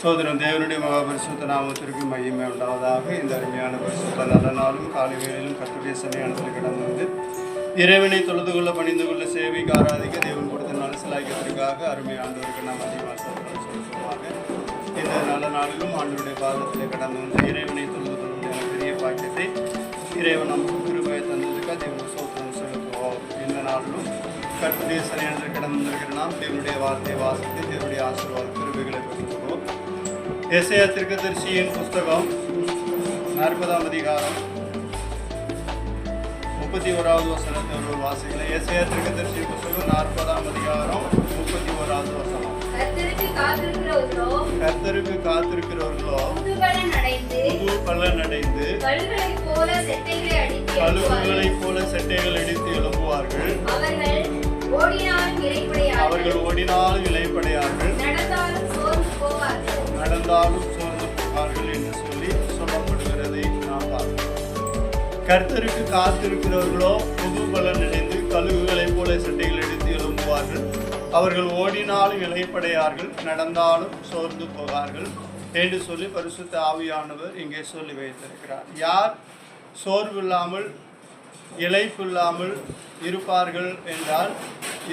சோதனம் தேவனுடைய மகாபரிசுத்த நாமத்திற்கு மையமே உண்டாவதாக. இந்த அருமையான பரிசுத்த நல்ல நாளும் காலை வேளையிலும் கட்டுரை சன்னியானத்தில் கடந்து வந்து இறைவனை தொழுது கொள்ள பணிந்து கொள்ள சேவைக்கு ஆராதிக்க தேவன் கொடுத்த நல்ல சிலாக்கியத்திற்காக அருமையானவருக்கு நாம் அதிகமாக இந்த நல்ல நாளிலும் ஆண்டவருடைய பாதத்தில் கடந்து வந்து இறைவனை தொழுது கொள்ள பெரிய பாக்கியத்தை இறைவன் நமக்கு கிருபையை தந்ததுக்காக தேவன் சோத்திரம் செலுத்துவோம். இந்த நாளிலும் கட்டுரை சன்னியானத்தில் கடந்து வந்திருக்கிற நாம் தேவனுடைய வார்த்தையை வாசித்து தேவனுடைய ஆசீர்வாத கிருபைகளை பெற்றுக்கொள்வோம். எஸ்ஐயா திருக்கதரிசியின் புஸ்தகம் நாற்பதாம் அதிகாரம் முப்பத்தி ஓராவது வசனத்தை ஒரு வாசிக்கல எஸ்ஐயா திருக்கதரிசியின் புஸ்தகம் நாற்பதாம் அதிகாரம் முப்பத்தி ஓராவது வசனம். கர்த்தருக்கு காத்திருக்கிறவர்களோ புது பலன் அடைந்து கழுகளைப் போல செட்டைகளை அடித்து இறைப்படையார்கள் அவர்கள் ஓடினாலும் இலைப்படையார்கள். எல்லாரும் சோர்ந்து போவார்கள் என்று சொல்லி சொல்லப்படுகிறதை நாம் பார்க்கிறோம். கர்த்தருக்கு காத்திருக்கிறவர்களோ புது பலன் அடைந்து கழுகுகளைப் போல சட்டைகள் எடுத்து எழும்புவார்கள். அவர்கள் ஓடினாலும் இலைப்படையார்கள் நடந்தாலும் சோர்ந்து போவார்கள் என்று சொல்லி பரிசுத்த ஆவியானவர் இங்கே சொல்லி வைத்திருக்கிறார். யார் சோர்வில்லாமல் இழைப்பில்லாமல் இருப்பார்கள் என்றால்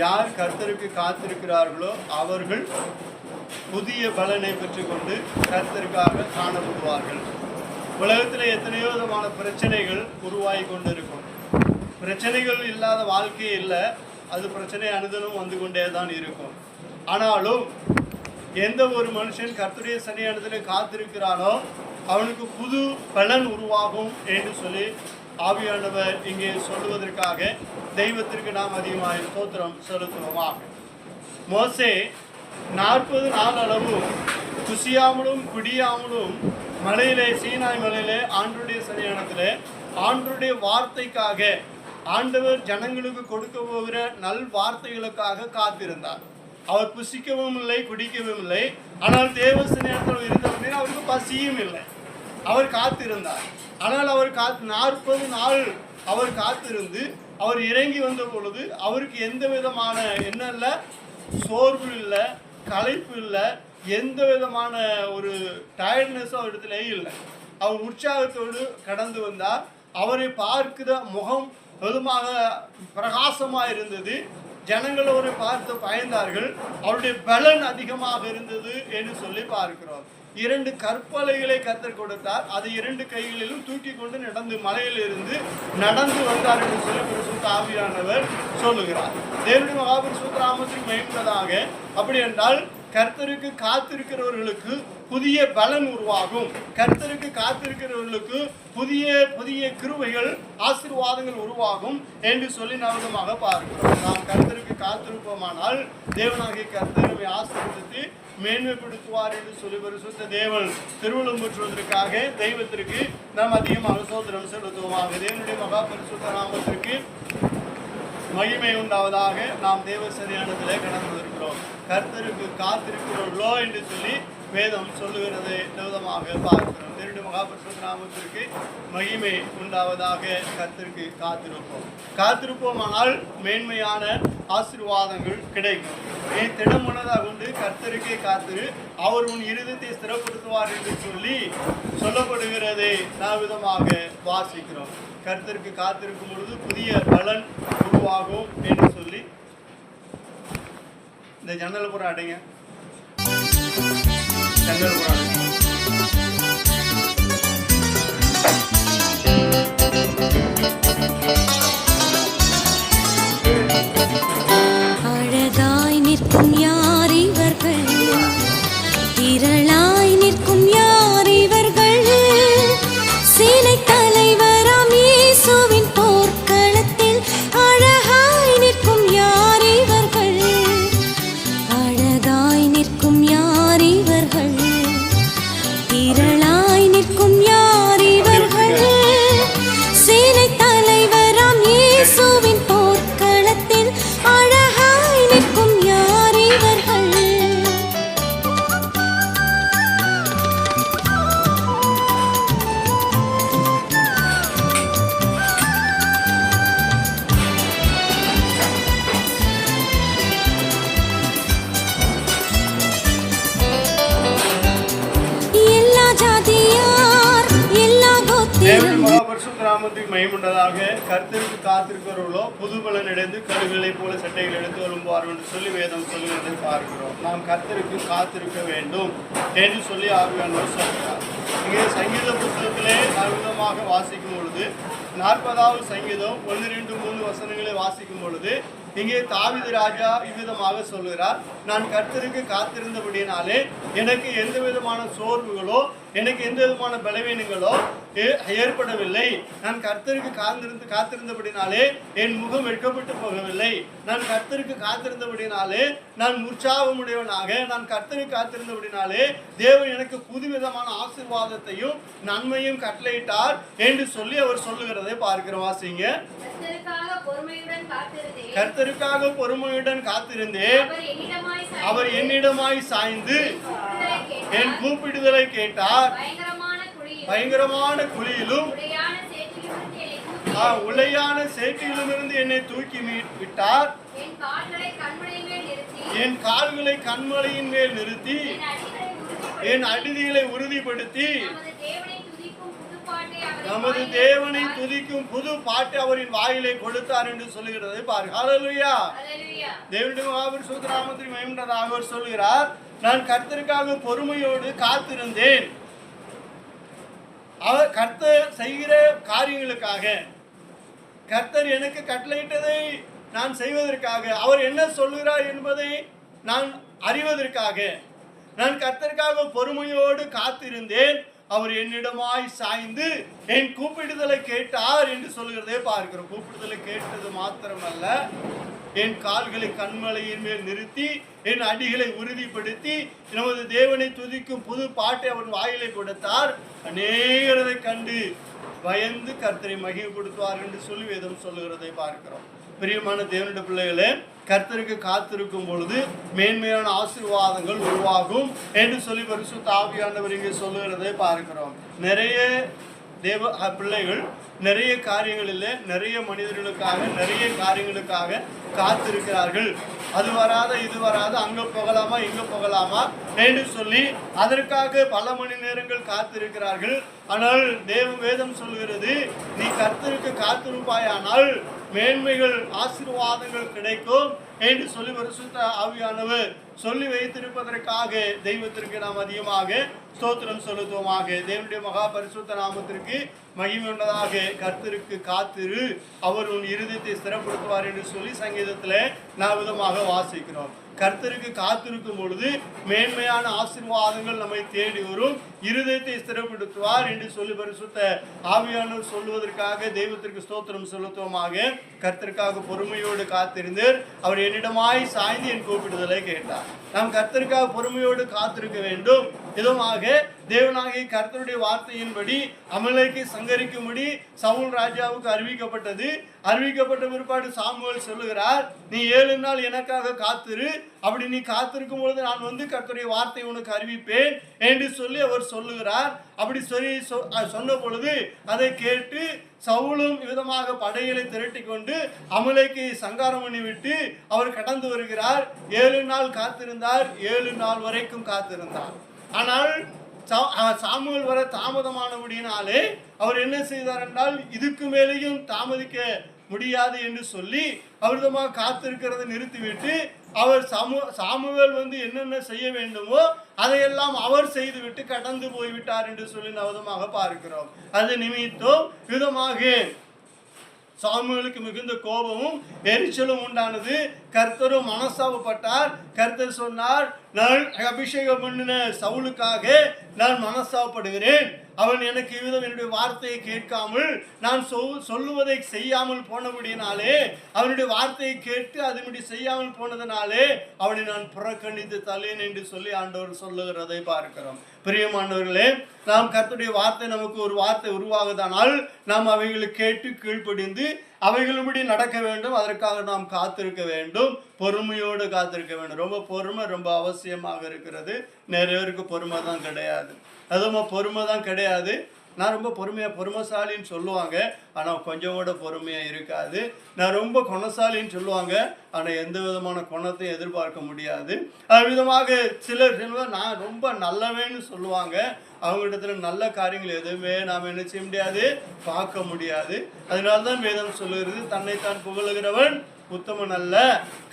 யார் கர்த்தருக்கு காத்திருக்கிறார்களோ அவர்கள் புதிய பலனை பெற்றுக்கொண்டு கருத்திற்காக காணப்படுவார்கள். உலகத்தில் எத்தனையோ விதமான பிரச்சனைகள் உருவாகி கொண்டு இருக்கும் பிரச்சனைகள் இல்லாத வாழ்க்கையே இல்லை. அது பிரச்சனை அனுதலும் வந்து கொண்டே தான் இருக்கும். ஆனாலும் எந்த ஒரு மனுஷன் கர்த்தருடைய சனியானத்தில் காத்திருக்கிறானோ அவனுக்கு புது பலன் உருவாகும் என்று சொல்லி ஆவியானவர் இங்கே சொல்லுவதற்காக தெய்வத்திற்கு நாம் அதிகமாக ஸ்தோத்திரம் செலுத்துவோமாக. மோசே நாற்பது நாள் அளவும் குசியாமலும் குடியாமலும் மலையிலே சீனாய் மலையிலே ஆண்டுடைய சரியானத்திலே ஆண்டுடைய வார்த்தைக்காக ஆண்டவர் ஜனங்களுக்கு கொடுக்க போகிற நல் வார்த்தைகளுக்காக காத்திருந்தார். அவர் புசிக்கவும் இல்லை குடிக்கவும் இல்லை. ஆனால் தேவ சன்னியானத்தில் இருந்தவர்கள் அவருக்கு பசியும் இல்லை. அவர் காத்திருந்தார். ஆனால் அவர் காத்து நாற்பது நாள் அவர் காத்திருந்து அவர் இறங்கி வந்த பொழுது அவருக்கு எந்த விதமான என்ன இல்லை சோர்வு இல்லை. களைப்பு இல்லை. எந்த விதமான ஒரு டயர்ட்னஸும் அவரிடத்துல இல்லை. அவர் உற்சாகத்தோடு கடந்து வந்தார். அவரை பார்க்கிற முகம் வெதுமாக பிரகாசமாக இருந்தது. ஜனங்கள் அவரை பார்த்து பயந்தார்கள். அவருடைய பலன் அதிகமாக இருந்தது என்று சொல்லி பார்க்கிறோம். இரண்டு கற்பலைகளை கத்தர் கொடுத்தார். அதை இரண்டு கைகளிலும் தூக்கி கொண்டு நடந்து மலையில் இருந்து நடந்து வந்தார் என்று சொல்லி பரிசுத்த ஆவியானவர் சொல்லுகிறார். தேவனுடைய மகாபரிசுத்த ராமத்திற்கு மயம்பதாக அப்படி என்றால் கர்த்தருக்கு காத்திருக்கிறவர்களுக்கு புதிய பலன் உருவாகும். கர்த்தருக்கு காத்திருக்கிறவர்களுக்கு புதிய புதிய கிருவைகள் ஆசீர்வாதங்கள் உருவாகும் என்று சொல்லி நவதமாக பார்க்கிறோம். நாம் கர்த்தருக்கு காத்திருப்போமானால் தேவனாகிய கர்த்தர் ஆசீர்வதித்து மேன்மைப்படுத்துவார் என்று சொல்லி பரிசுத்த தேவன் திருவள்ளும் பெற்றுவதற்காக தெய்வத்திற்கு நாம் அதிகமாக சோதனம் செலுத்துவோமாக. தேவனுடைய மகா பரிசுத்த நாமத்திற்கு மகிமை உண்டாவதாக நாம் தேவ சரியானதிலே கடந்து வருகிறோம். கர்த்தருக்கு காத்திருக்கிறோர்களோ என்று சொல்லி வேதம் சொல்லுகிறது விதமாக பார்க்கிறோம். திருடு மகாபரிசுத்த நாமத்திற்கு மகிமை உண்டாவதாக கர்த்தருக்கு காத்திருப்போம். காத்திருப்போமானால் மேன்மையான ஆசீர்வாதங்கள் கிடைக்கும். நீ திடமுனதாக கொண்டு கர்த்தருக்கே காத்திரு. அவர் உன் இருதயத்தை ஸ்திரப்படுத்துவார் என்று சொல்லி சொல்லப்படுகிறதை. நாம் விதமாக வாசிக்கிறோம். கர்த்தருக்கு காத்திருக்கும் பொழுது புதிய பலன் உருவாகும் என்று சொல்லி இந்த ஜன்னல் புறம் அடைங்க. ஜன்னல் புறம் நாமத்துக்கு மயமுண்டதாக கர்த்தருக்கு காத்திருக்கிறவர்களோ புது பலன் அடைந்து கழுகுகளைப் போல சட்டைகள் எடுத்து வரும்பார் என்று சொல்லி வேதம் சொல்லுகிறதை பார்க்கிறோம். நாம் கர்த்தருக்கு காத்திருக்க வேண்டும் என்று சொல்லி ஆவியானவர் சொல்கிறார். இங்கே சங்கீத புத்தகத்திலே அற்புதமாக வாசிக்கும் பொழுது நாற்பதாவது சங்கீதம் ஒன்று ரெண்டு மூணு வசனங்களை வாசிக்கும் பொழுது இங்கே தாவீது ராஜா இவ்விதமாக சொல்கிறார் நான் கர்த்தருக்கு காத்திருந்தபடியினாலே எனக்கு எந்த விதமான சோர்வுகளோ எனக்கு எந்த விதமான பலவீனங்களோ ஏற்படவில்லை. நான் கர்த்தருக்கு காத்திருந்து காத்திருந்தபடினாலே என் முகம் வெட்கப்பட்டு போகவில்லை. நான் கர்த்தருக்கு காத்திருந்தபடினாலே நான் உற்சாகமுடையவனாக நான் கர்த்தருக்கு காத்திருந்தபடினாலே தேவன் எனக்கு புதுவிதமான ஆசீர்வாதத்தையும் நன்மையும் கட்டளையிட்டார் என்று சொல்லி அவர் சொல்லுகிறதை பார்க்கிற வாசிங்க. கர்த்தருக்காக கர்த்தருக்காக பொறுமையுடன் காத்திருந்தேன். அவர் என்னிடமாய் சாய்ந்து என். கூப்பிடுதலை கேட்டார். பயங்கரமான குழியில் பயங்கரமான குழியிலும் ஆ, உளையான சேற்றிலுமிருந்து என்னை தூக்கி விட்டார். என் கால்களை கண்மலை மேல் நிறுத்தி என் கால்களை கண்மலையின் மேல் நிறுத்தி என் அடிதிகளை உறுதிப்படுத்தி நமது தேவனை துதிக்கும் புது பாட்டை அவர் அவரின் வாயிலை கொடுத்தார் என்று சொல்லுகிறதை பாரு ஹalleluya ஹalleluya தேவனுடைய மகாபுரி சுத்தராமத்திரி மயம்ன்றதாக அவர் சொல்கிறார் நான் கர்த்தருக்காக பொறுமையோடு காத்திருந்தேன். அவர் கர்த்தர் செய்கிற காரியங்களுக்காக. கர்த்தர் எனக்கு கட்டளையிட்டதை நான் செய்வதற்காக. அவர் என்ன சொல்கிறார் என்பதை நான் அறிவதற்காக. நான் கர்த்தருக்காக பொறுமையோடு காத்திருந்தேன். அவர் என்னிடமாய் சாய்ந்து என் கூப்பிடுதலை கேட்டார் என்று சொல்கிறதே பார்க்கிறோம். கூப்பிடுதலை கேட்டது மாத்திரமல்ல. என் கால்களை கண்மலையின் மேல் நிறுத்தி என் அடிகளை உறுதிப்படுத்தி நமது தேவனை துதிக்கும் புது பாட்டை அவன் வாயிலை கொடுத்தார். அநேகரதை கண்டு பயந்து கர்த்தரை மகிமைப்படுத்துவார் என்று சொல்லி வேதம் சொல்லுகிறதை பார்க்கிறோம். பிரியமான தேவனுடைய பிள்ளைகளே கர்த்தருக்கு காத்திருக்கும் பொழுது மேன்மையான ஆசீர்வாதங்கள் உருவாகும் என்று சொல்லி பரிசு ஆவியானவர் இங்கே சொல்லுகிறதை பார்க்கிறோம். நிறைய தேவ பிள்ளைகள் நிறைய காரியங்களில் நிறைய மனிதர்களுக்காக நிறைய காரியங்களுக்காக காத்திருக்கிறார்கள். அது வராத இது வராத அங்கே போகலாமா இங்கே போகலாமா என்று சொல்லி அதற்காக பல மணி நேரங்கள் காத்திருக்கிறார்கள். ஆனால் தேவ வேதம் சொல்கிறது நீ கர்த்தருக்கு காத்திருப்பாயானால் மேன்மைகள் ஆசீர்வாதங்கள் கிடைக்கும் என்று சொல்லி பரிசுத்த ஆவியானவர் சொல்லி வைத்திருப்பதற்காக தெய்வத்திற்கு நாம் அதிகமாக ஸ்தோத்திரம் செலுத்துவோமாக. தேவனுடைய மகா பரிசுத்த நாமத்திற்கு மகிமை கர்த்தருக்கு காத்திரு. அவர் உன் இருதயத்தை ஸ்திரப்படுத்துவார் என்று சொல்லி சங்கீதத்தில் நாம் விதமாக வாசிக்கிறோம். கர்த்தருக்கு காத்திருக்கும் பொழுது மேன்மையான ஆசீர்வாதங்கள் நம்மை தேடி வரும். இருதயத்தை ஸ்திரப்படுத்துவார் என்று சொல்லி பரிசுத்த ஆவியானவர் சொல்லுவதற்காக தெய்வத்திற்கு ஸ்தோத்திரம் செலுத்துவமாக. கர்த்தருக்காக பொறுமையோடு காத்திருந்து அவர் என்னிடமாய் சாய்ந்து என் கூப்பிடுதலை கேட்டார். நாம் கர்த்தருக்காக பொறுமையோடு காத்திருக்க வேண்டும். இதுமாக தேவனாகி கர்த்தருடைய வார்த்தையின்படி அமலைக்கு சங்கரிக்கும்படி சவுல் ராஜாவுக்கு அறிவிக்கப்பட்டது. அறிவிக்கப்பட்ட பிற்பாடு சாமுவல் சொல்லுகிறார் நீ ஏழு நாள் எனக்காக காத்திரு. அப்படி நீ காத்திருக்கும் பொழுது நான் வந்து கர்த்தருடைய வார்த்தை உனக்கு அறிவிப்பேன் என்று சொல்லி அவர் சொல்லுகிறார். அப்படி சொல்லி சொ- சொன்ன பொழுது அதை கேட்டு சவுலும் விதமாக படைகளை திரட்டி கொண்டு அமலைக்கு சங்காரம் பண்ணிவிட்டு அவர் கடந்து வருகிறார். ஏழு நாள் காத்திருந்தார். ஏழு நாள் வரைக்கும் காத்திருந்தார். ஆனால் சா- வர தாமதமானபடியினாலே அவர் என்ன செய்தார் என்றால் இதுக்கு மேலேயும் தாமதிக்க முடியாது என்று சொல்லி அவர்தமாக காத்திருக்கிறதை நிறுத்திவிட்டு அவர் சாமு சாமுவேல் வந்து என்னென்ன செய்ய வேண்டுமோ அதையெல்லாம் அவர் செய்துவிட்டு கடந்து போய்விட்டார் என்று சொல்லி நவதமாக பார்க்கிறோம். அது நிமித்தம் விதமாக சாமுவேலுக்கு மிகுந்த கோபமும் எரிச்சலும் உண்டானது. கர்த்தரும் மனஸ்தாபப்பட்டார் கர்த்தர் சொன்னார் நான் அபிஷேகம் பண்ணின சவுலுக்காக நான் மனஸ்தாபப்படுகிறேன் அவன் எனக்கு இவ்விதம் என்னுடைய வார்த்தையை கேட்காமல் நான் சொ சொல்லுவதை செய்யாமல் போனபடியினாலே அவனுடைய வார்த்தையை கேட்டு அதன்படி செய்யாமல் போனதனாலே அவனை நான் புறக்கணித்து தள்ளேன் என்று சொல்லி ஆண்டவர் சொல்லுகிறதை பார்க்கிறோம். பிரியமானவர்களே நாம் கர்த்தருடைய வார்த்தை நமக்கு ஒரு வார்த்தை உருவாகுதானால் நாம் அவைகளை கேட்டு கீழ்ப்படிந்து அவைகளும்படி நடக்க வேண்டும் அதற்காக நாம் காத்திருக்க வேண்டும் பொறுமையோடு காத்திருக்க வேண்டும். ரொம்ப பொறுமை ரொம்ப அவசியமாக இருக்கிறது. நிறைய பேருக்கு பொறுமை தான் கிடையாது. அதுவும் பொறுமை தான் கிடையாது. நான் ரொம்ப பொறுமையாக பொறுமைசாலின்னு சொல்லுவாங்க. ஆனால் கொஞ்சம் கூட பொறுமையாக இருக்காது. நான் ரொம்ப குணசாலின்னு சொல்லுவாங்க. ஆனால் எந்த விதமான குணத்தையும் எதிர்பார்க்க முடியாது. அது விதமாக சிலர் சொல்லுவாங்க நான் ரொம்ப நல்லவேன்னு சொல்லுவாங்க. அவங்ககிட்ட நல்ல காரியங்கள் எதுவுமே நாம் என்ன செய்ய முடியாது? பார்க்க முடியாது. அதனால தான் வேதம் சொல்லுகிறது தன்னைத்தான் புகழுகிறவன் உத்தமன் அல்ல.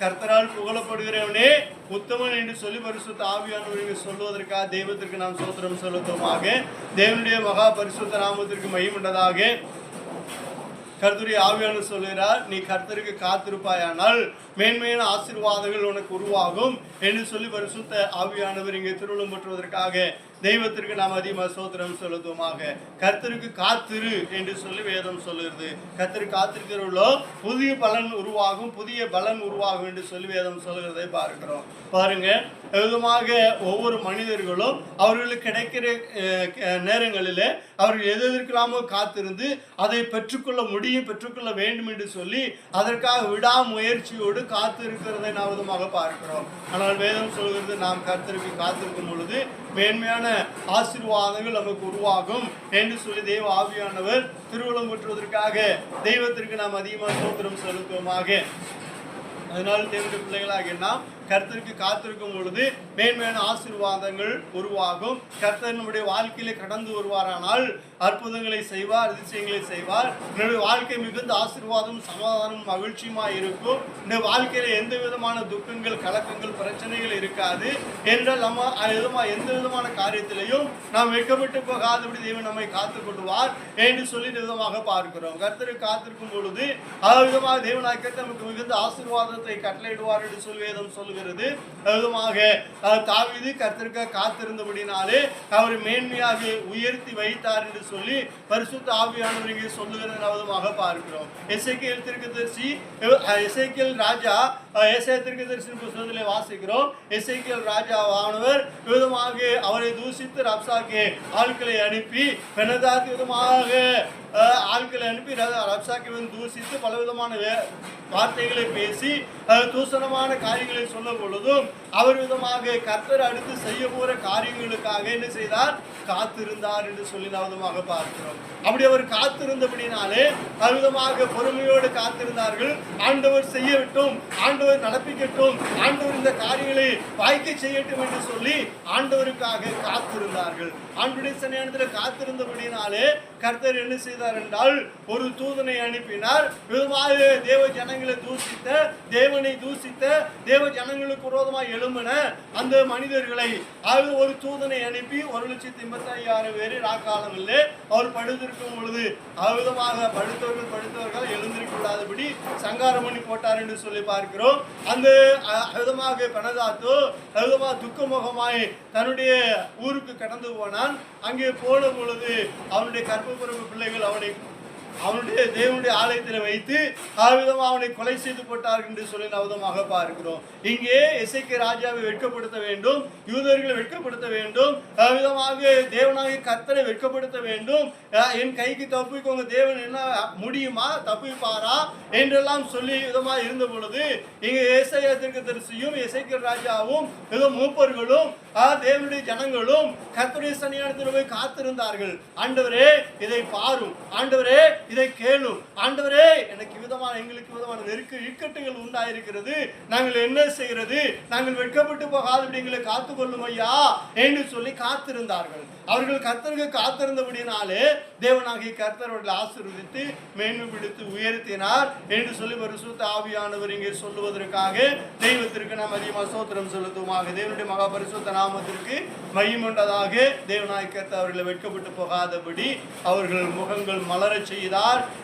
கர்த்தரால் புகழப்படுகிறவனே உத்தமன் என்று சொல்லி பரிசுத்த ஆவியானவர்கள் சொல்வதற்காக தெய்வத்திற்கு நாம் சோத்திரம் செலுத்துவோமாக. தேவனுடைய மகா பரிசுத்த நாமத்திற்கு மையமிட்டதாக கர்த்தருடைய ஆவியான சொல்கிறார் நீ கர்த்தருக்கு காத்திருப்பாயானால் மேன்மையான ஆசீர்வாதங்கள் உனக்கு உருவாகும் என்று சொல்லி பரிசுத்த ஆவியானவர் இங்கே திருவிழம் பெற்றுவதற்காக தெய்வத்திற்கு நாம் அதிகமாக சோத்திரம் செலுத்துவோமாக. கர்த்தருக்கு காத்திரு என்று சொல்லி வேதம் சொல்லுகிறது. கர்த்தர் காத்திருக்கிறவர்களோ புதிய பலன் உருவாகும் புதிய பலன் உருவாகும் என்று சொல்லி வேதம் சொல்லுகிறதை பார்க்கிறோம். பாருங்க விதமாக ஒவ்வொரு மனிதர்களும் அவர்களுக்கு கிடைக்கிற அஹ், நேரங்களிலே அவர்கள் எது எதற்கெல்லாமோ காத்திருந்து அதை பெற்றுக்கொள்ள முடியும் பெற்றுக்கொள்ள வேண்டும் என்று சொல்லி அதற்காக விடாமுயற்சியோடு காத்து இருக்கிறதை நாம் விதமாக பார்க்கிறோம். ஆனால் வேதம் சொல்கிறது நாம் கர்த்தருக்கு காத்திருக்கும் பொழுது மேன்மையான ஆசீர்வாதங்கள் நமக்கு உருவாகும் என்று சொல்லி தெய்வ ஆவியானவர் திருவுளம் பெற்றுவதற்காக தெய்வத்திற்கு நாம் அதிகமாக சோத்திரம் செலுத்துவோமாக. அதனால் தேவனுடைய பிள்ளைகளாக நாம் கர்த்தருக்கு காத்திருக்கும் பொழுது மேன்மையான ஆசீர்வாதங்கள் உருவாகும். கர்த்தர் நம்முடைய வாழ்க்கையில கடந்து வருவாரானால் அற்புதங்களை செய்வார் அதிசயங்களை செய்வார். என்னுடைய வாழ்க்கை மிகுந்த ஆசீர்வாதம் சமாதானம் மகிழ்ச்சியுமா இருக்கும். இந்த வாழ்க்கையில எந்த விதமான துக்கங்கள் கலக்கங்கள் பிரச்சனைகள் இருக்காது. என்றால் நம்ம அது எந்த விதமான காரியத்திலையும் நாம் வெட்கப்பட்டு போகாதபடி தேவன் நம்மை காத்துக்கொள்வார் என்று சொல்லி விதமாக பார்க்கிறோம். கர்த்தருக்கு காத்திருக்கும் பொழுது அது விதமாக தேவனாய் நமக்கு மிகுந்த ஆசீர்வாதத்தை கட்டளையிடுவார் என்று சொல்லி வேதம் சொல்லுகிறது. அது விதமாக தாவிது தாவீது கர்த்தருக்க காத்திருந்தபடினாலே அவர் மேன்மையாக உயர்த்தி வைத்தார் என்று சொல்லி பரிசுத்த ஆவியானவர் இங்கே சொல்லுகிறதை பார்க்கிறோம். எசேக்கியேல் தீர்க்கதரிசி அஹ், எசேக்கியேல் ராஜா ஏசாய தீர்க்கதரிசி புத்தகத்திலே வாசிக்கிறோம். எசைக்கியல் ராஜா ஆனவர் விதமாக அவரை தூசித்து ரப்சாக்கே ஆட்களை அனுப்பி பெனதாக்கு விதமாக ஆட்களை அனுப்பி ரப்சாக்கை வந்து தூசித்து பலவிதமான வே- வார்த்தைகளை பேசி தூசணமான காரியங்களை சொல்லும் பொழுதும் அவர் விதமாக கர்த்தர் அடுத்து செய்ய போற காரியங்களுக்காக என்ன செய்தார்? காத்திருந்தார் என்று சொல்லி நாம் விதமாக பார்க்கிறோம். அப்படி அவர் காத்திருந்தபடினாலே அவிதமாக பொறுமையோடு காத்திருந்தார்கள். ஆண்டவர் செய்யட்டும் ஆண்டவர் நடப்பிக்கட்டும் ஆண்டவர் இந்த காரியங்களை வாய்க்க செய்யட்டும் என்று சொல்லி ஆண்டவருக்காக காத்திருந்தார்கள். ஆண்டுடைய சன்னியானத்தில் காத்திருந்தபடினாலே கர்த்தர் என்ன செய்தார் என்றால் ஒரு தூதனை அனுப்பினார். விதமாக தேவ ஜனங்களை தூசித்த தேவனை தூசித்த தேவ ஜனங்களுக்கு விரோதமாக எழும்பின அந்த மனிதர்களை அது ஒரு தூதனை அனுப்பி ஒரு லட்சத்தி எண்பத்தி ஐயாயிரம் பேர் ராக்காலமில்லை அவர் படுத்திருக்கும் பொழுது அவ்விதமாக படுத்தவர்கள் படுத்தவர்கள் எழுந்திருக்க கூடாதபடி சங்காரம் பண்ணி போட்டார் என்று சொல்லி பார்க்கிறோம். அந்த அஹ், விதமாக பெனதாத்தோ விதமாக துக்கமுகமாய் தன்னுடைய ஊருக்கு கடந்து போனான். அங்கே போன பொழுது அவனுடைய கற்பப்புறவு பிள்ளைகள் அவனை அவனுடைய தேவனுடைய ஆலயத்தில் வைத்து ஆவிதமாக அவனை கொலை செய்து போட்டார்கள் என்று சொல்லி நவதமாக பார்க்கிறோம். இங்கே இசைக்கு ராஜாவை வெட்கப்படுத்த வேண்டும் யூதர்களை வெட்கப்படுத்த வேண்டும் விதமாக தேவனாகிய கர்த்தரை வெட்கப்படுத்த வேண்டும். என் கைக்கு தப்பிக்கோங்க தேவன் என்ன முடியுமா தப்பிப்பாரா என்றெல்லாம் சொல்லி விதமாக இருந்த பொழுது இங்கே ஏசையா தரிசியும் இசைக்கு ராஜாவும் ஏதோ மூப்பர்களும் தேவனுடைய ஜனங்களும் கர்த்தருடைய சன்னியானத்தில் போய் காத்திருந்தார்கள். ஆண்டவரே இதை பாரும். ஆண்டவரே இதை கேளும் ஆண்டவரே எனக்கு விதமான எங்களுக்கு விதமான நெருக்க இக்கட்டுகள் உண்டாயிருக்கிறது. நாங்கள் என்ன செய்கிறது? நாங்கள் வெட்கப்பட்டு போகாதபடி எங்களை காத்துக்கொள்ளும் ஐயா என்று சொல்லி காத்திருந்தார்கள். அவர்கள் கர்த்தருக்கு காத்திருந்தபடினாலே தேவனாகிய கர்த்தர்களை ஆசீர்வதித்து மேன்மை பிடித்து உயர்த்தினார் என்று சொல்லி பரிசுத்த ஆவியானவர் இங்கே சொல்லுவதற்காக தெய்வத்திற்கு நாம் அதிகமாக சோத்திரம் செலுத்துவோமாக. தேவனுடைய மகா பரிசுத்த நாமத்திற்கு மையமுண்டதாக தேவனாகிய அவர்களை வெட்கப்பட்டு போகாதபடி அவர்கள் முகங்கள் மலரச் செய்தார்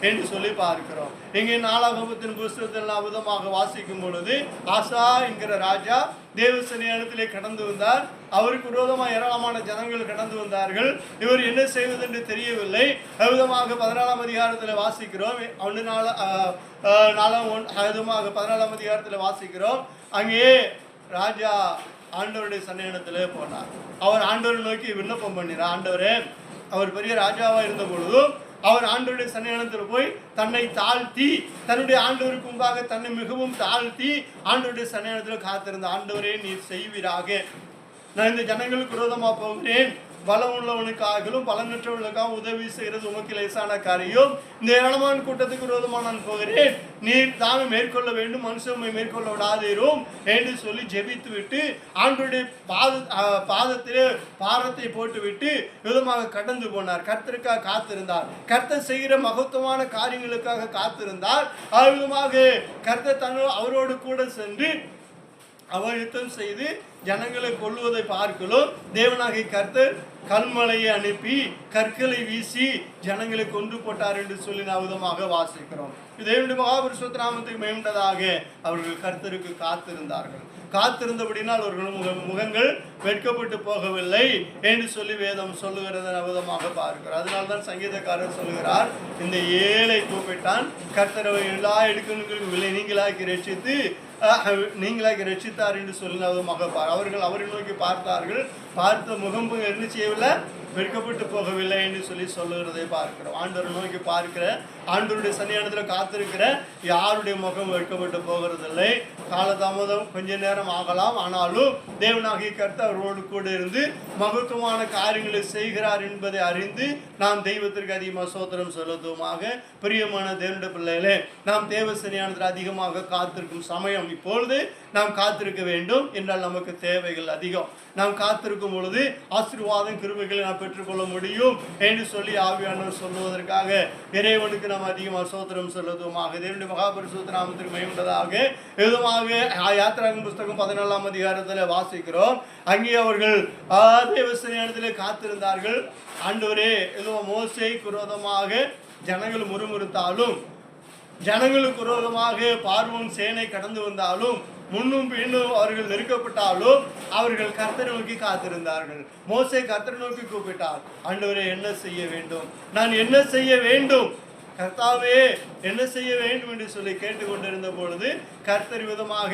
என்று சொல்லி பார்க்கிறோம். இங்கே நாலாகமத்தின் புஸ்தகத்தில் நாம் விதமாக வாசிக்கும் பொழுது ஆசா என்கிற ராஜா தேவசனியானத்திலே கடந்து வந்தார். அவருக்கு விரோதமாக ஏராளமான ஜனங்கள் கடந்து வந்தார்கள். இவர் என்ன செய்வது என்று தெரியவில்லை. அவிதமாக பதினாலாம் அதிகாரத்தில் வாசிக்கிறோம். ஒன்று நாள நாலாம் ஒன் விதமாக பதினாலாம் அதிகாரத்தில் வாசிக்கிறோம். அங்கே ராஜா ஆண்டவருடைய சன்னியானத்திலே போனார். அவர் ஆண்டவரை நோக்கி விண்ணப்பம் பண்ணினார். ஆண்டவரே அவர் பெரிய ராஜாவாக இருந்த பொழுதும் அவர் ஆண்டோருடைய சன்னிதானத்தில் போய் தன்னை தாழ்த்தி தன்னுடைய ஆண்டவருக்கு முன்பாக தன்னை மிகவும் தாழ்த்தி ஆண்டோருடைய சன்னிதானத்தில் காத்திருந்த ஆண்டவரே நீர் செய்வீராக. நான் இந்த ஜனங்களுக்கு விரோதமாக போகிறேன். பலம் உள்ளவனுக்காகலும் பலனற்றவர்களுக்காக உதவி செய்கிறது உமக்கு லேசான காரியம். இந்த ஏராளமான கூட்டத்துக்கு விரோதமாக நான் போகிறேன். நீர் தாமே மேற்கொள்ள வேண்டும் மனுஷமை மேற்கொள்ள விடாதீரும் என்று சொல்லி ஜெபித்து விட்டு ஆண்டுடைய பாத பாதத்திலே பாரத்தை போட்டு விட்டு விதமாக கடந்து போனார். கர்த்தருக்காக காத்திருந்தார். கர்த்தர் செய்கிற மகத்துவமான காரியங்களுக்காக காத்திருந்தார். அவ்விதமாக கர்த்தர் தன் அவரோடு கூட சென்று அவர் யுத்தம் செய்து ஜனங்களை கொள்வதை பார்க்கலும் தேவனாகி கர்த்தர் கல்மலையை அனுப்பி கற்களை வீசி ஜனங்களை கொன்று போட்டார் என்று சொல்லி நாம் விதமாக வாசிக்கிறோம். இதே மகாபுருஷத்து நாமத்துக்கு மேம்பட்டதாக அவர்கள் கர்த்தருக்கு காத்திருந்தார்கள். காத்திருந்தபடினால் அவர்கள் முக முகங்கள் வெட்கப்பட்டு போகவில்லை என்று சொல்லி வேதம் சொல்லுகிறத விதமாக பார்க்கிறார். அதனால தான் சங்கீதக்காரர் சொல்லுகிறார் இந்த ஏழை கூப்பிட்டான் கர்த்தரவை எல்லா எடுக்கணுங்களுக்கும் விலை நீங்களாக்கி ரட்சித்து நீங்களாக நீங்களாக்கி ரட்சித்தார் என்று சொல்லி விதமாக பார் அவர்கள் அவரை நோக்கி பார்த்தார்கள். பார்த்த முகம்பு என்ன செய்யவில்லை. வெட்கப்பட்டு போகவில்லை என்று சொல்லி சொல்லுகிறதை பார்க்கிறோம். ஆண்டவர் நோக்கி பார்க்கிற ஆண்டவருடைய சன்னியானத்தில் காத்திருக்கிற யாருடைய முகம் வெட்கப்பட்டு போகிறதில்லை. காலதாமதம் கொஞ்ச நேரம் ஆகலாம். ஆனாலும் தேவனாகிய கருத்து அவரோடு கூட இருந்து மகத்துவமான காரியங்களை செய்கிறார் என்பதை அறிந்து நாம் தெய்வத்திற்கு அதிகமாக சோதனம் செலுத்துவோமாக. பிரியமான தேவனுடைய பிள்ளைகளே நாம் தேவ சன்னியானத்தில் அதிகமாக காத்திருக்கும் சமயம் இப்பொழுது நாம் காத்திருக்க வேண்டும் என்றால் நமக்கு தேவைகள் அதிகம். நாம் காத்திருக்கும் பொழுது ஆசீர்வாதம் கிருபைகளை நாம் பெற்றுக்கொள்ள முடியும் என்று சொல்லி ஆவியானவர் சொல்லுவதற்காக இறைவனுக்கு நாம் அதிகமாக சோத்திரம் சொல்லுவதுமாக தேவனுடைய மகாபரிசுத்த நாமத்திற்கு மேம்பட்டதாக எதுவாக யாத்திராகும் புஸ்தகம் பதினாலாம் அதிகாரத்தில் வாசிக்கிறோம். அங்கே அவர்கள் ஆ, காத்திருந்தார்கள். ஆண்டவரே எதுவும் மோசை குரோதமாக ஜனங்கள் முறுமுறுத்தாலும் ஜனங்களுக்கு விரோதமாக பார்வம் சேனை கடந்து வந்தாலும் முன்னும் பின்னும் அவர்கள் நெருக்கப்பட்டாலும் அவர்கள் கர்த்தரை நோக்கி காத்திருந்தார்கள். மோசை கர்த்தரை நோக்கி கூப்பிட்டார். ஆண்டவரே என்ன செய்ய வேண்டும்? நான் என்ன செய்ய வேண்டும்? கர்த்தாவே என்ன செய்ய வேண்டும் என்று சொல்லி கேட்டுக்கொண்டிருந்த பொழுது கர்த்தர் விதமாக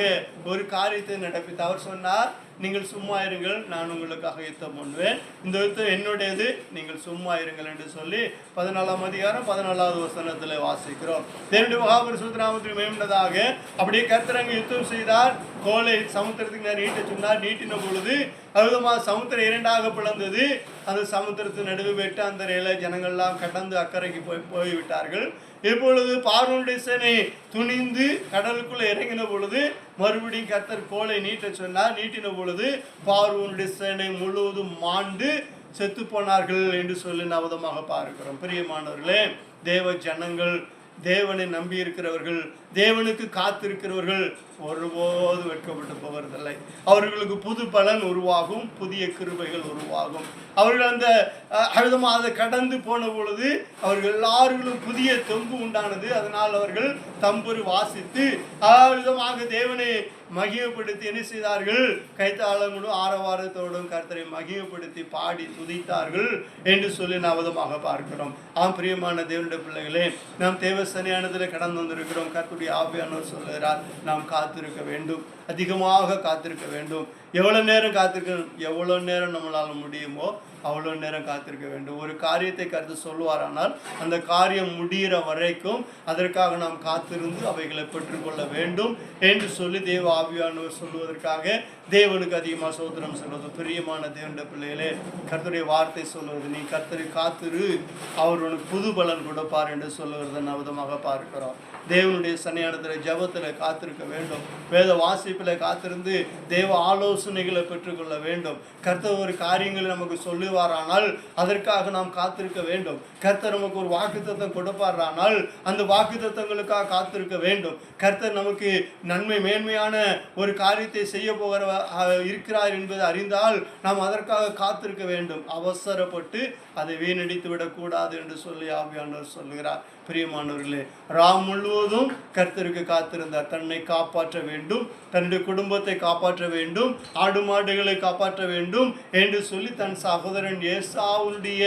ஒரு காரியத்தை நடப்பித்து அவர் சொன்னார் நீங்கள் சும்மா இருங்கள் நான் உங்களுக்காக யுத்தம் பண்ணுவேன். இந்த யுத்தம் என்னுடையது நீங்கள் சும்மா இருங்கள் என்று சொல்லி பதினாலாம் அதிகாரம் பதினாலாவது வசனத்தில் வாசிக்கிறோம். தேவனுடைய மகாபரிசுத்த நாமத்தில் மேம்பதாக அப்படியே கர்த்தர் யுத்தம் செய்தார். கோலை சமுத்திரத்துக்கு நான் நீட்ட சொன்னார். நீட்டின பொழுது அவ்விதமாக சமுத்திரம் இரண்டாக பிளந்தது. அந்த சமுத்திரத்தின் நடுவு வெட்ட அந்த ரயில ஜனங்கள்லாம் கடந்து அக்கறைக்கு போய் போய்விட்டார்கள். இப்பொழுது பார்வனுடைய சேனை துணிந்து கடலுக்குள்ள இறங்கின பொழுது மறுபடியும் கத்தர் கோலை நீட்ட சொன்னார். நீட்டின பொழுது பார்வனுடைய சேனை முழுவதும் மாண்டு செத்து போனார்கள் என்று சொல்லி நவதமாக பார்க்கிறோம். பிரியமானவர்களே தேவ ஜனங்கள் தேவனை நம்பி இருக்கிறவர்கள் தேவனுக்கு காத்திருக்கிறவர்கள் ஒருபோதும் வெட்கப்பட்டு போவதில்லை. அவர்களுக்கு புது பலன் உருவாகும் புதிய கிருபைகள் உருவாகும். அவர்கள் அந்த அஹ், அதை கடந்து போன பொழுது அவர்கள் எல்லார்களும் புதிய தொங்கு உண்டானது. அதனால் அவர்கள் தம்புரு வாசித்து அழுதமாக தேவனை மகிமைப்படுத்தி என்ன செய்தார்கள்? கைத்தாளங்களும் ஆரவாரத்தோடும் கர்த்தரை மகிமைப்படுத்தி பாடி துதித்தார்கள் என்று சொல்லி நவதமாக பார்க்கிறோம். ஆம் பிரியமான தேவனுடைய பிள்ளைகளே நாம் தேவ சனியானத்தில் கடந்து வந்திருக்கிறோம். கர்த்தருடைய ஆவியானவர் சொல்லுகிறார் நாம் காத்திருக்க வேண்டும் அதிகமாக காத்திருக்க வேண்டும். எவ்வளோ நேரம் காத்திருக்க எவ்வளோ நேரம் நம்மளால் முடியுமோ அவ்வளோ நேரம் காத்திருக்க வேண்டும். ஒரு காரியத்தை கருத்து சொல்லுவாரானால் அந்த காரியம் முடிகிற வரைக்கும் அதற்காக நாம் காத்திருந்து அவைகளை பெற்றுக்கொள்ள வேண்டும் என்று சொல்லி தேவ ஆவியானவர் சொல்லுவதற்காக தேவனுக்கு அதிகமாக சோதனம் சொல்வது பிரியமான தேவண்ட பிள்ளைகளே கர்த்தருடைய வார்த்தை சொல்வது நீ கர்த்தரை காத்திரு. அவர் உனக்கு புது பலன் கொடுப்பார் என்று சொல்லுகிறத விதமாக பார்க்கிறோம். தேவனுடைய சன்னியானத்தில் ஜபத்தில் காத்திருக்க வேண்டும். வேத வாசிப்பில் காத்திருந்து தேவ ஆலோசனைகளை பெற்றுக்கொள்ள வேண்டும். கர்த்தர் ஒரு காரியங்களை நமக்கு சொல்லுவாரானால் அதற்காக நாம் காத்திருக்க வேண்டும். கர்த்தர் நமக்கு ஒரு வாக்குத்தத்தம் கொடுப்பாரானால் அந்த வாக்குத்தத்தங்களுக்காக காத்திருக்க வேண்டும். கர்த்தர் நமக்கு நன்மை மேன்மையான ஒரு காரியத்தை செய்ய போகிற இருக்கிறார் என்பதை அறிந்தால் நாம் அதற்காக காத்திருக்க வேண்டும். அவசரப்பட்டு அதை வீணடித்து விடக்கூடாது என்று சொல்லி ஆவியானவர் சொல்லுகிறார். பிரியமானவர்களே ராம் முழுவதும் கர்த்தருக்கு காத்திருந்தார். தன்னை காப்பாற்ற வேண்டும் தன்னுடைய குடும்பத்தை காப்பாற்ற வேண்டும் ஆடு மாடுகளை காப்பாற்ற வேண்டும் என்று சொல்லி தன் சகோதரன் ஏசாவுடைய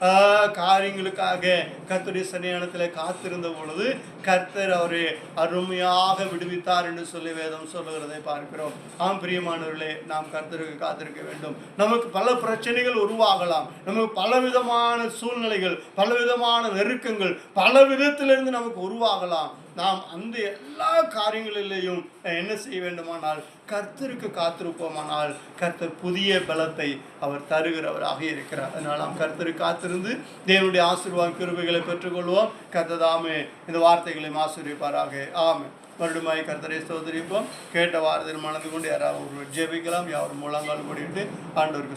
காரியங்களுக்காக கர்த்தருடைய சன்னியானத்தில் காத்திருந்த பொழுது கர்த்தர் அவரை அருமையாக விடுவித்தார் என்று சொல்லி வேதம் சொல்லுகிறதை பார்க்கிறோம். ஆம் பிரியமானவர்களே நாம் கர்த்தருக்கு காத்திருக்க வேண்டும். நமக்கு பல பிரச்சனைகள் உருவாகலாம். நமக்கு பல விதமான சூழ்நிலைகள் பல விதமான நெருக்கங்கள் பல விதத்திலிருந்து நமக்கு உருவாகலாம். நாம் அந்த எல்லா காரியங்களிலேயும் என்ன செய்ய வேண்டுமானால் கர்த்தருக்கு காத்திருப்போமானால் கர்த்தர் புதிய பலத்தை அவர் தருகிறவராக இருக்கிறார். அதனால் நாம் கர்த்தர் காத்திருந்து தேவனுடைய ஆசீர்வாத கிருபைகளை பெற்றுக்கொள்வோம். கர்த்ததாமே இந்த வார்த்தைகளை ஆசீர்விப்பாராக. ஆமே மறுபடியும் கர்த்தரை சோதரிப்போம் கேட்ட வாரத்தில் மனது கொண்டு யாராவது ஒரு ஜெபிக்கலாம். யாரும் முழங்கால் முடிவிட்டு ஆண்டவருக்கு